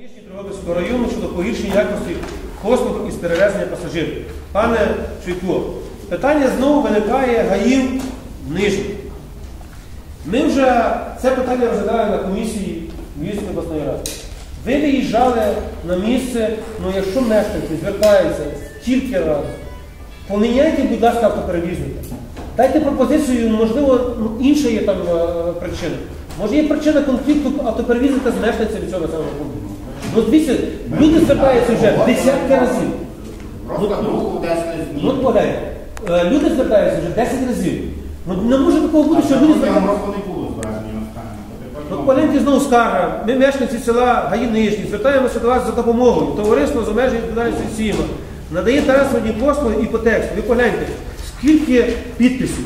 Рішення Дрогобицького району щодо погіршення якості послуг із перевезення пасажирів. Пане Чуйко, питання знову виникає гаїв нижніх. Ми вже це питання розглядали на комісії Львівської обласної ради. Ви виїжджали на місце, ну якщо мешканці звертаються тільки раз, поміняйте, будь ласка, автоперевізника. Дайте пропозицію, можливо, ну, інша є там е, причина. Може є причина конфлікту автоперевізника з мешканцями цього населеного пункту. Ну, дивіться, люди звертаються вже десятки разів. Просто групу десь не Ну, змінить. от погляньте, е, люди звертаються вже 10 разів. Ну, не може такого бути, що люди звертаються. просто не було. Ну, Поленки знову скарга. Ми мешканці села Гаї Нижні, звертаємося до вас за допомогою. Товариство за межі відповідальності Сіма надає транспортні послуги і по тексту. Ви погляньте, скільки підписів.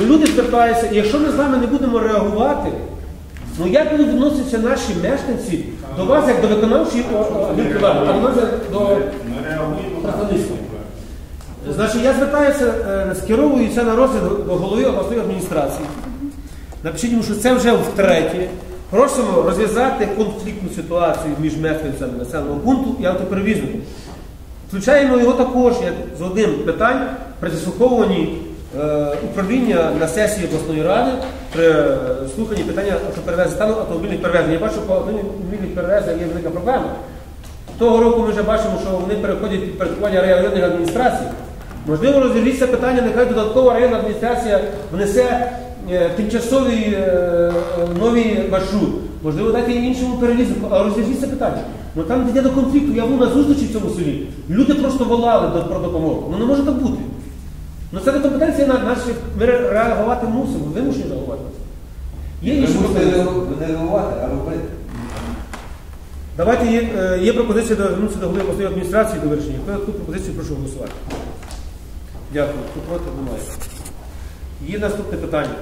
Ну, люди звертаються, і якщо ми з вами не будемо реагувати, ну як будуть відноситися наші мешканці до вас як до виконавчої влади, а до нас як до представництва? Значить, я звертаюся, е, скеровую це на розгляд до голови обласної адміністрації. Напишіть йому, що це вже втретє. Просимо розв'язати конфліктну ситуацію між мешканцями населеного пункту і автоперевізником. Включаємо його також як з одним питань при заслуховуванні управління на сесії обласної ради при е, слуханні питання автоперевезення стану автомобільних перевезень. Я бачу, по автомобільних перевезень є велика проблема. Того року ми вже бачимо, що вони переходять під порядкування районних адміністрацій. Можливо, розірвіться питання, нехай додаткова районна адміністрація внесе е, тимчасовий е, е, новий маршрут. Можливо, дайте іншому перевізнику, але розірвіться питання. Ну там йде до конфлікту, я був на зустрічі в цьому селі. Люди просто волали про допомогу. Ну не може так бути. Ну це не компетенція на наші. Ми реагувати мусимо, вимушені реагувати. Є Ви інші мусите пропозиції. не реагувати, а робити. Давайте є, е, є пропозиція до звернутися до голови обласної адміністрації до вирішення. Хто таку пропозицію прошу голосувати? Дякую. Хто проти немає. Є наступне питання.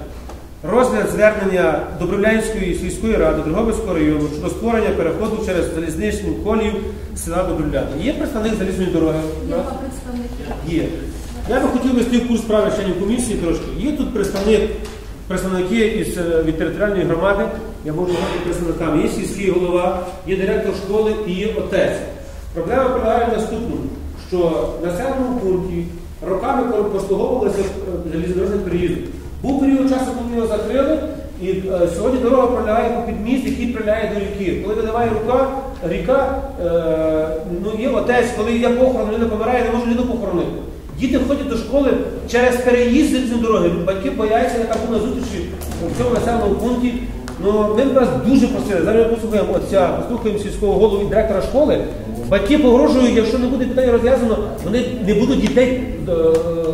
Розгляд звернення Добровлянської сільської ради Дрогобицького району щодо створення переходу через залізничну колію села Добровляни. Є представник залізної дороги? Є два представники. Є. Я би хотів вести в курс справи членів комісії трошки. Є тут представник, представники із, е, від територіальної громади, я можу бути представниками, є сільський голова, є директор школи і є отець. Проблема полягає в наступному, що населеному пункті роками послуговувалися е, залізнодорожним переїздом. Був період часу, коли його закрили, і е, сьогодні дорога пролягає по підміст, який приляє до ріки. Коли виливає рука, ріка, е, ну є отець, коли є похорон, людина помирає, не може людину похоронити. Діти ходять до школи через переїзд залізної дороги. Батьки бояться, яка була зустрічі в цьому населеному пункті. Ну, ми б вас дуже просили. Зараз ми послухаємо отця, послухаємо сільського голову і директора школи. Батьки погрожують, якщо не буде питання розв'язано, вони не будуть дітей до,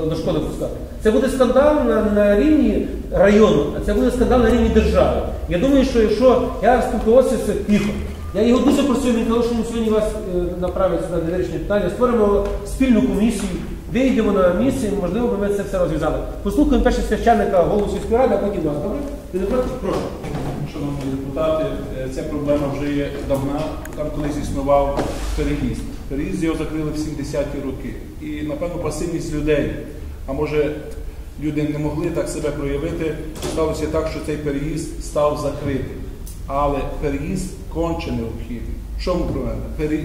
до школи пускати. Це буде скандал на, на рівні району, а це буде скандал на рівні держави. Я думаю, що якщо я спілкувався з тихо, я його дуже просив, він казав, що він сьогодні вас е, направить на вирішення питання, створимо спільну комісію, вийдемо на місце, і, можливо, ми це все розв'язали. Послухаємо перше священника голову сільської ради, а потім вас. Добре? Ви не? Прошу. Шановні депутати, е, ця проблема вже є давна. Там колись існував переїзд. Переїзд його закрили в 70-ті роки. І, напевно, пасивність людей, а може, люди не могли так себе проявити, сталося так, що цей переїзд став закритим. Але переїзд конче необхідний. В чому проблема?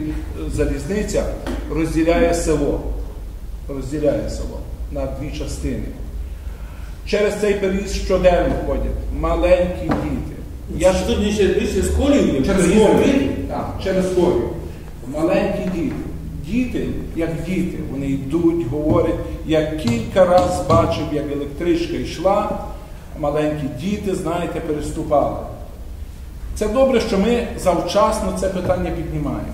Залізниця розділяє село. Розділяє село на дві частини. Через цей переїзд щоденно ходять маленькі діти. Я ж тут більше, більше з колію, Через колію. Так, через колію. Маленькі діти. Діти, як діти, вони йдуть, говорять. Я кілька разів бачив, як електричка йшла, маленькі діти, знаєте, переступали. Це добре, що ми завчасно це питання піднімаємо.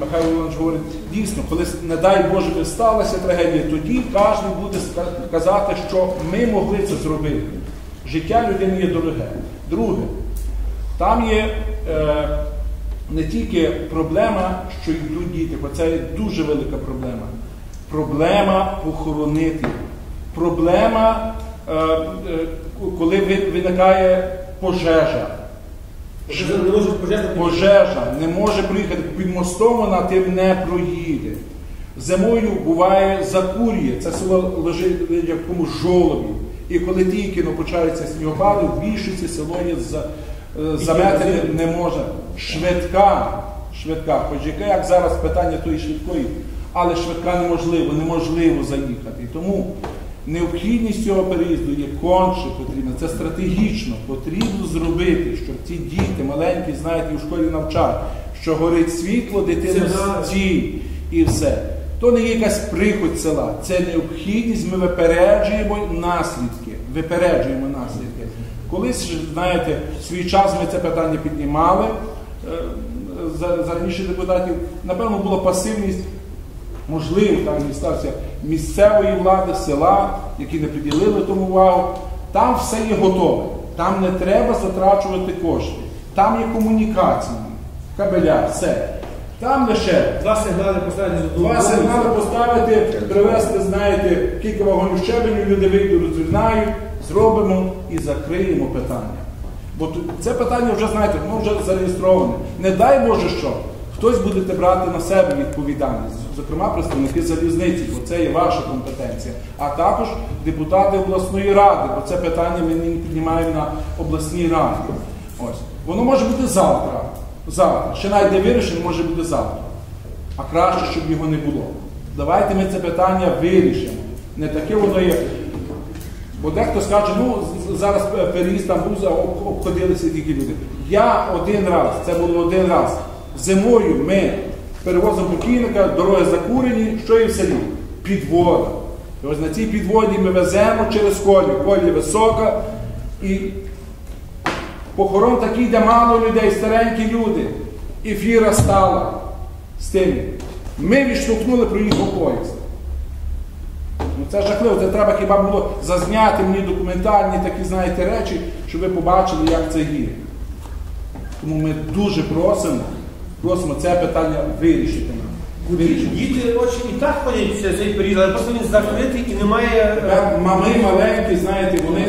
Михайло Іванович говорить, дійсно, коли, не дай Боже, сталася трагедія, тоді кожен буде казати, що ми могли це зробити. Життя людини є дороге. Друге, там є е, не тільки проблема, що йдуть діти, бо це дуже велика проблема. Проблема похоронити. Проблема, е, е, коли виникає пожежа. Що не можуть Пожежа не може проїхати під мостом, вона тим не проїде. Зимою буває закурює, це село лежить в якомусь жолобі. І коли тільки ну, почаються снігопади, в більшості село є за, е, заметити не може. Швидка, швидка, хоч яке як зараз питання тої швидкої, але швидка неможливо, неможливо заїхати. Тому необхідність цього переїзду є конче потрібна. Це стратегічно потрібно зробити, щоб ці діти маленькі, знаєте, і в школі навчають, що горить світло, дитина стій і все. То не є якась приходь села, це необхідність. Ми випереджуємо наслідки. Випереджуємо наслідки. Колись, знаєте, в свій час ми це питання піднімали е, за, за раніше депутатів. Напевно, була пасивність, можливо, там не стався місцевої влади, села, які не приділили тому увагу. Там все є готове. Там не треба затрачувати кошти. Там є комунікації, кабеля, все. Там лише Два сигнали поставити Два сигнали поставити, привезти, знаєте, кілька вагонів щебеню, люди вийдуть, розрівнають, зробимо і закриємо питання. Бо це питання вже, знаєте, воно вже зареєстроване. Не дай Боже що, хтось будете брати на себе відповідальність, зокрема представники залізниці, бо це є ваша компетенція, а також депутати обласної ради, бо це питання ми не піднімаємо на обласній раді. Ось. Воно може бути завтра. Завтра. Ще навіть не вирішено, може бути завтра а краще, щоб його не було. Давайте ми це питання вирішимо. Не таке воно є. Бо дехто скаже, ну зараз переїзд там був, обходилися тільки люди. Я один раз, це було один раз. Зимою ми перевозимо покійника, дороги закурені, що є в селі? Підвода. І ось на цій підводі ми веземо через колію. Колія висока і похорон такий, де мало людей, старенькі люди. І фіра стала з тим. Ми відштовхнули, проїхав поїзд. Ну це жахливо, це треба хіба було зазняти мені документальні такі, знаєте, речі, щоб ви побачили, як це є. Тому ми дуже просимо, просимо це питання вирішити нам. Вирішити. Діти очі і так ходять в цей період, але просто він закритий і немає. е, Тепер Мами маленькі, знаєте, вони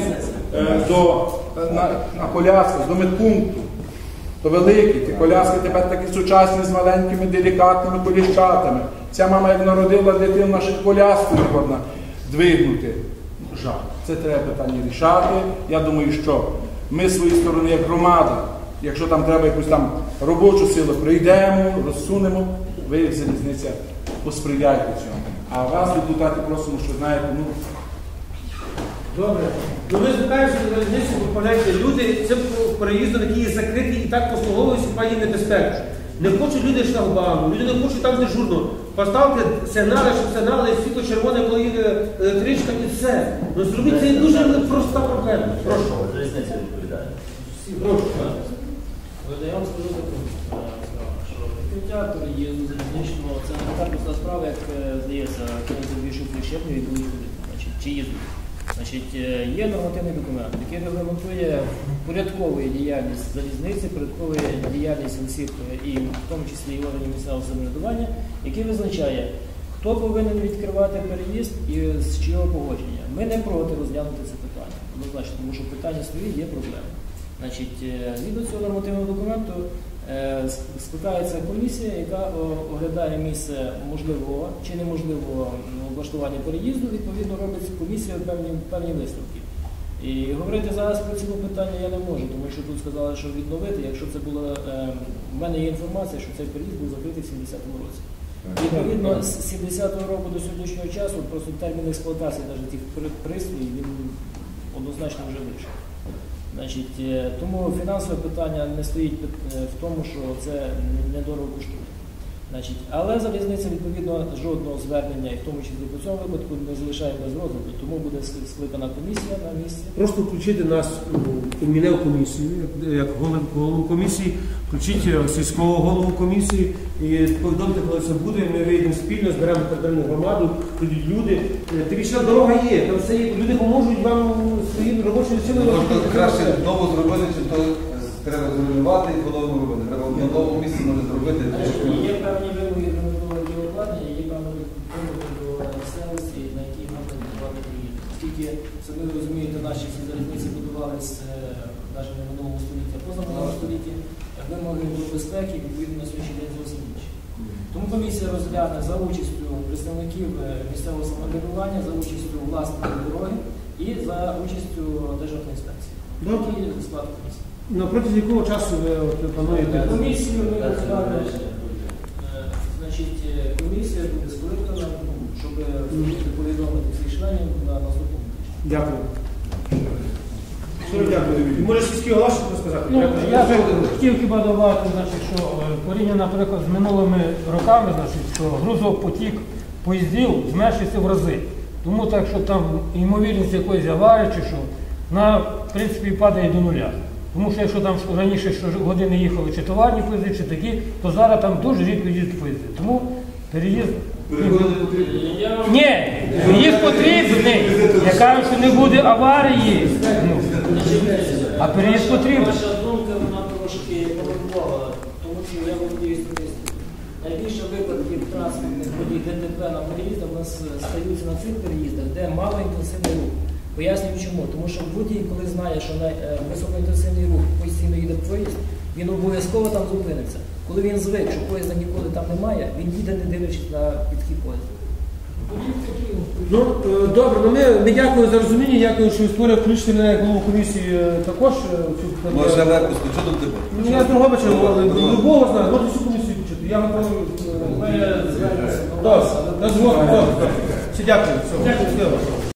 е, до, на, на колясках, до медпункту, то великі. Ті коляски тепер такі сучасні з маленькими делікатними коліщатами. Ця мама, як народила дитину, нашу коляску не можна двигнути. Жах. Це треба питання рішати. Я думаю, що ми з своєї сторони, як громада, якщо там треба якусь там робочу силу, прийдемо, розсунемо, ви як залізниця посприяйте цьому. А вас, депутати, просимо, що знаєте, ну. Добре. Ну ви звертаєтеся до залізниці, поправляєте люди, це переїзд, який є закритий і так послуговуються пані небезпеку. Не хочуть люди шлагбауму, люди не хочуть там дежурно. Поставте сигнали, щоб сигнали світло червоне, коли їде електричка і все. Ну зробіть це дуже проста проблема. Прошу. Залізниця відповідає. Прошу. Я вам скажу таку е, справу, що відкриття переїзду залізничного це не така проста справа, як е, здається, вийшов прищепню і будеш ходити. Значить, чи їздити. Значить, е, є нормативний документ, який регламентує порядковує діяльність залізниці, порядковує діяльність усіх, і в тому числі і органів місцевого самоврядування, який визначає, хто повинен відкривати переїзд і з чого погодження. Ми не проти розглянути це питання. Однозначно, тому що питання стоїть, є проблема. Значить, е, згідно цього нормативного документу е, скликається комісія, яка оглядає місце можливого чи неможливого облаштування переїзду. Відповідно, робить комісія певні, певні висновки. І говорити зараз про ці питання я не можу, тому що тут сказали, що відновити. Якщо це було е, в мене є інформація, що цей переїзд був закритий в 70-му році. Відповідно, з 70-го року до сьогоднішнього часу просто термін експлуатації навіть тих пристроїв він однозначно вже вийшов. Значить, е, тому фінансове питання не стоїть е, в тому, що це недорого коштує. Значить, але залізниця відповідно жодного звернення, і в тому числі по цьому випадку, не залишає без розгляду, тому буде скликана комісія на місці. Просто включити нас у міневу комісію, як, голову комісії, включити е, сільського голову комісії і повідомити, коли це буде. Ми вийдемо спільно, зберемо територіальну громаду, прийдуть люди. Е, Тим дорога є, там все є. Люди поможуть вам своїм робочою силою. Тобто краще знову зробити, чи то треба зруйнувати і по-новому робити. Треба на новому місці може зробити. Є певні вимоги до обладнання, є певні вимоги до місцевості, на які можна будувати приїзд. Оскільки, самі розумієте, наші всі залізниці будувалися навіть не в минулому столітті, а позаминулому столітті, вимоги до безпеки відповідно день зовсім інші. Тому комісія розгляне за участю представників е, місцевого самоврядування, за участю власників дороги і за участю Державної інспекції. Добре. Склад комісії. На протязі якого часу ви от, плануєте? Комісію ми розглянули. Е, Значить, е, комісія буде скликана, ну, щоб е, повідомити всіх членів на наступному тижні. Дякую. Щиро дякую. Може сільський голова щось? Ну, я би хотів хіба додати, значить, що е, порівняно, наприклад, з минулими роками, значить, що грузопотік поїздів зменшився в рази. Тому так, що там ймовірність якоїсь аварії чи що, вона, в принципі, падає до нуля. Тому що якщо там раніше що години їхали чи товарні поїзди, чи такі, то зараз там дуже рідко їздять поїзди. Тому переїзд. Ні, переїзд потрібний. Я кажу, що не буде аварії. Ну, А переїзд Ваша- потрібен. Ваша думка вона трошки помилкова, тому що я володію статистикою. Найбільше випадків транспортних подій ДТП на переїздах у нас е, стаються на цих переїздах, де малоінтенсивний рух. Пояснюю чому. Тому що водій, коли знає, що на е, високоінтенсивний рух постійно їде поїзд, він обов'язково там зупиниться. Коли він звик, що поїзда ніколи там немає, він їде, не дивлячись на підхід поїзда. Ну, е, добре, ну ми, ми дякую за розуміння, дякую, що історія включити мене як голову комісії е, також. е, цю- Може, ще що там тебе? Ну, я Дрогобича, але любого знаю, можу всю комісію включити. Я готовий. е, Ми звернемося Добре, вас, але на згодом. Все, дякую. Все, дякую.